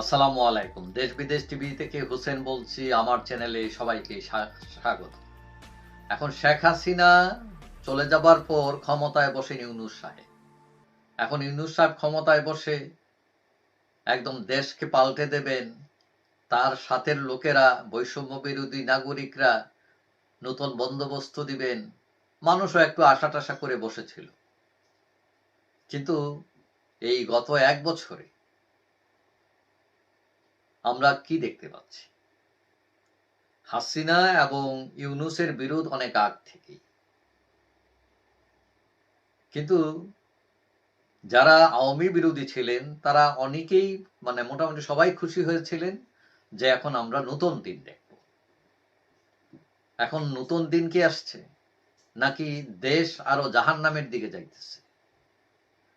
আসসালামু আলাইকুম। দেশ বিদেশ টিভি থেকে হোসেন বলছি, আমার চ্যানেলে সবাইকে স্বাগত। এখন শেখ হাসিনা চলে যাবার পর ক্ষমতায় বসেন ইউনুস সাহেব। এখন ইউনুস সাহেব ক্ষমতায় বসে একদম দেশকে পাল্টে দেবেন, তার সাথের লোকেরা, বৈষম্য বিরোধী নাগরিকরা নতুন বন্দোবস্ত দিবেন, মানুষও একটু আশা টাশা করে বসেছিল। কিন্তু এই গত এক বছরে আমরা কি দেখতে পাচ্ছি? হাসিনা এবং ইউনুসের বিরোধ অনেক আগ থেকেই। কিন্তু যারা আওয়ামী বিরোধী ছিলেন, তারা অনেকেই মানে মোটামুটি সবাই খুশি হয়েছিলেন যে এখন আমরা নতুন দিন দেখব। এখন নতুন দিন কি আসছে? নাকি দেশ আরও জাহান নামের দিকে যাইতেছে?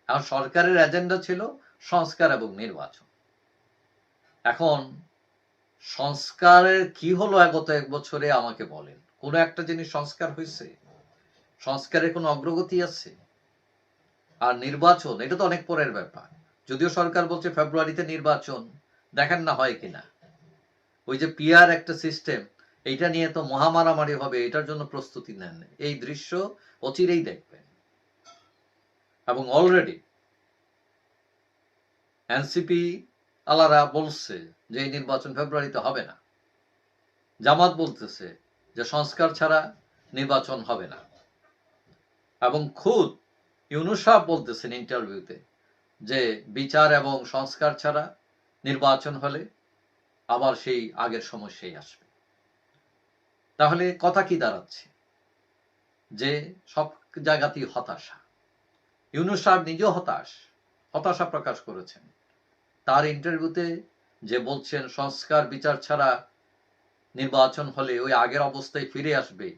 এখন সরকারের এজেন্ডা ছিল সংস্কার এবং নির্বাচন। এখন সংস্কারের কি হলো গত এক বছরে আমাকে বলেন। কোন একটা জিনিস সংস্কার হয়েছে? সংস্কারের কোনো অগ্রগতি আছে? আর নির্বাচন, এটা তো অনেক পরের ব্যাপার। যদিও সরকার বলছে ফেব্রুয়ারিতে নির্বাচন, দেখেন না হয় কিনা। ওই যে পিআর একটা সিস্টেম, এইটা নিয়ে তো মহামারামারি হবে, এটার জন্য প্রস্তুতি নেন। এই দৃশ্য অচিরেই দেখবেন। এবং অলরেডি এনসিপি আলারা বলছে যে এই নির্বাচন ফেব্রুয়ারিতে হবে না। জামাত বলতেছে যে সংস্কার ছাড়া নির্বাচন হবে না। এবং খুদ ইউনুস সাহেব বলতেছেন ইন্টারভিউতে যে বিচার এবং সংস্কার ছাড়া নির্বাচন হলে আবার সেই আগের সমস্যাই আসবে। তাহলে কথা কি দাঁড়াচ্ছে? যে সব জায়গাতেই হতাশা। ইউনুস সাহেব নিজেও হতাশ, হতাশা প্রকাশ করেছেন। তার ইন্টারভিউতে যে বলছেন, সংস্কার বিচার ছাড়া নির্বাচন হলে ওই আগের অবস্থায় ফিরে আসবে,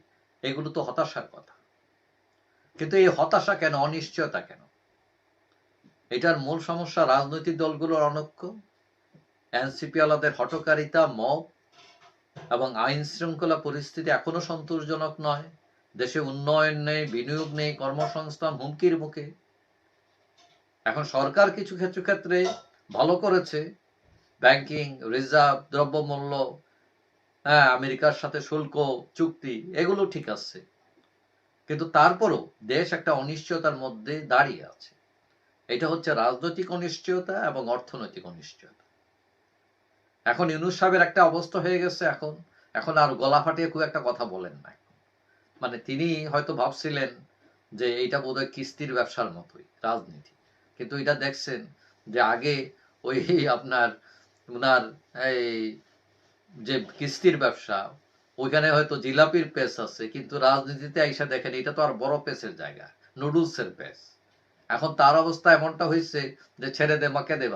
এগুলো তো হতাশার কথা। কিন্তু এই হতাশা কেন, অনিশ্চয়তা কেন? এটার মূল সমস্যা রাজনৈতিক দলগুলোর অনৈক্য। এনসিপি আলাদের হটকারিতা মব এবং আইন শৃঙ্খলা পরিস্থিতি এখনও সন্তোষজনক নয়। দেশে উন্নয়ন নেই, বিনিয়োগ নেই, কর্মসংস্থান হুমকির মুখে। এখন সরকার কিছু ক্ষেত্রে ভালো করেছে। ব্যাংকিং, রিজার্ভ, দ্রব্যমূল্য হ্যাঁ আমেরিকার সাথে শুল্ক, চুক্তি, এগুলো ঠিক আছে। কিন্তু তারপরও দেশ একটা অনিশ্চয়তার মধ্যে দাঁড়িয়ে আছে। এটা হচ্ছে রাজনৈতিক অনিশ্চয়তা এবং অর্থনৈতিক অনিশ্চয়তা। এখন ইউনুস সাহেবের একটা অবস্থা হয়ে গেছে এখন। এখন আর গলা ফাটিয়ে খুব একটা কথা বলেন না মানে তিনি হয়তো ভাবছিলেন যে এইটা বোধহয় কিস্তির ব্যবসার মতোই, রাজনীতি। কিন্তু এটা দেখছেন যে আগে ওই আপনার, উনার এই যে কিস্তির ব্যবসা, ওইখানে হয়তো জিলাপির পেস আছে, কিন্তু রাজনীতিতে আইসা দেখেন, এটা তো আর বড় পেসের জায়গা, নুডলসের পেস। এখন তার অবস্থা এমনটা হয়েছে যে ছেড়ে দে, মাকে দে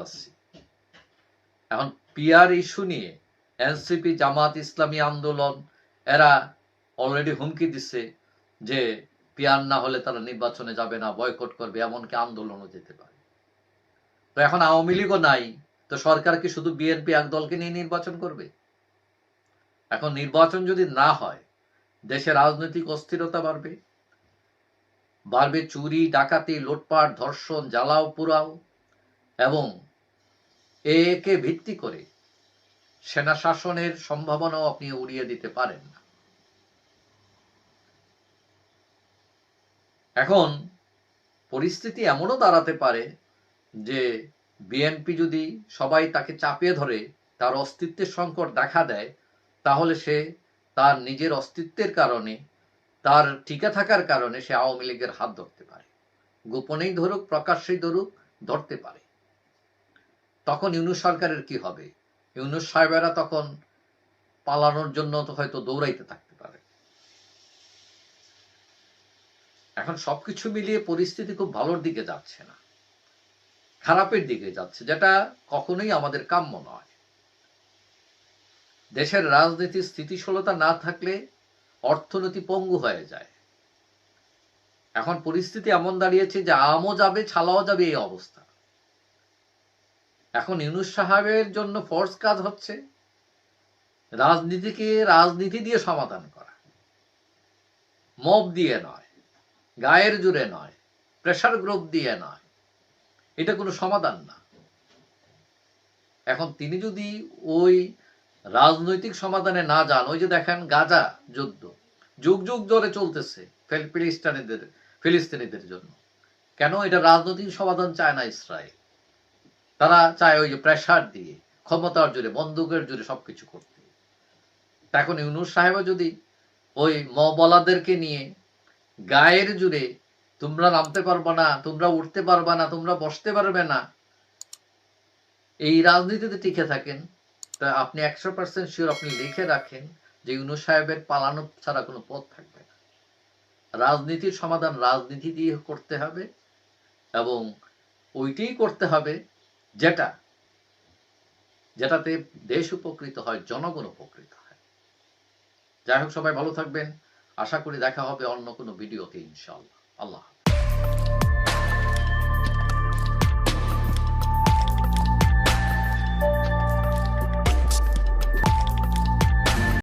এখন পিআর ইস্যু নিয়ে এনসিপি, জামাত ইসলামী আন্দোলন, এরা অলরেডি হুমকি দিচ্ছে যে পিয়ার না হলে তারা নির্বাচনে যাবে না, বয়কট করবে, এমনকি আন্দোলনও যেতে পারে। তো এখন আওয়ামী লীগও নাই। তো সরকার কি শুধু বিএনপি এক দলকে নিয়ে নির্বাচন করবে? এখন নির্বাচন যদি না হয়, দেশে রাজনৈতিক অস্থিরতা বাড়বে। বাড়বে চুরি, ডাকাতি, লুটপাট, ধর্ষণ, জ্বালাও, পুরাও এবং একে ভিত্তি করে সেনা শাসনের সম্ভাবনাও আপনি উড়িয়ে দিতে পারেন না। এখন পরিস্থিতি এমনও দাঁড়াতে পারে যে বিএনপি যদি সবাই তাকে চাপিয়ে ধরে, তার অস্তিত্বের সংকট দেখা দেয়, তাহলে সে তার নিজের অস্তিত্বের কারণে, তার টিকে থাকার কারণে সে আওয়ামী লীগের হাত ধরতে পারে। গোপনেই ধরুক, প্রকাশ্যেই ধরুক, ধরতে পারে। তখন ইউনুস সরকারের কি হবে? ইউনুস সাহেবেরা তখন পালানোর জন্য হয়তো দৌড়াইতে থাকতে পারে। এখন সবকিছু মিলিয়ে পরিস্থিতি খুব ভালোর দিকে যাচ্ছে না। খারাপের দিকে যাচ্ছে, যেটা কখনোই আমাদের কাম্য নয়। দেশের রাজনীতির স্থিতিশীলতা না থাকলে অর্থনীতি পঙ্গু হয়ে যায়। এখন পরিস্থিতি এমন দাঁড়িয়েছে যে আমও যাবে, ছালাও যাবে এই অবস্থা। এখন ইউনুস সাহেবের জন্য ফোর্স কাজ হচ্ছে, রাজনীতিকে রাজনীতি দিয়ে সমাধান করা। মব দিয়ে নয়, গায়ের জুড়ে নয়, প্রেশার গ্রুপ দিয়ে নয়। এটা কোনো সমাধান না। এখন তিনি যদি ওই রাজনৈতিক সমাধানে না যান, ওই যে দেখেন গাজা যুদ্ধ, যুগ যুগ ধরে চলতেছে ফিল- ফিলিস্তিনিদের ফিলিস্তিনিদের জন্য। কেন এটা রাজনৈতিক সমাধান চায় না ইসরায়েল? তারা চায় ওই যে প্রেসার দিয়ে ক্ষমতার জোরে বন্দুকের জোরে সবকিছু করতে। এখন ইউনুস সাহেব যদি ওই মবলাদেরকে নিয়ে গায়ের জুড়ে তোমরা নামতে পারবে না, তোমরা উঠতে পারবে না, তোমরা বসতে পারবে না। এই রাজনীতিতে টিকে থাকেন, তা আপনি একশো পার্সেন্ট শিওর আপনি লিখে রাখেন যে ইউনুস সাহেবের পালানো ছাড়া কোনো পথ থাকবে না। রাজনীতির সমাধান রাজনীতি দিয়ে করতে হবে এবং ওইটাই করতে হবে যেটা, যেটাতে দেশ উপকৃত হয়, জনগণ উপকৃত হয়। যাই হোক, সবাই ভালো থাকবেন। আশা করি দেখা হবে অন্য কোনো ভিডিওতে, ইনশাআল্লাহ। الله.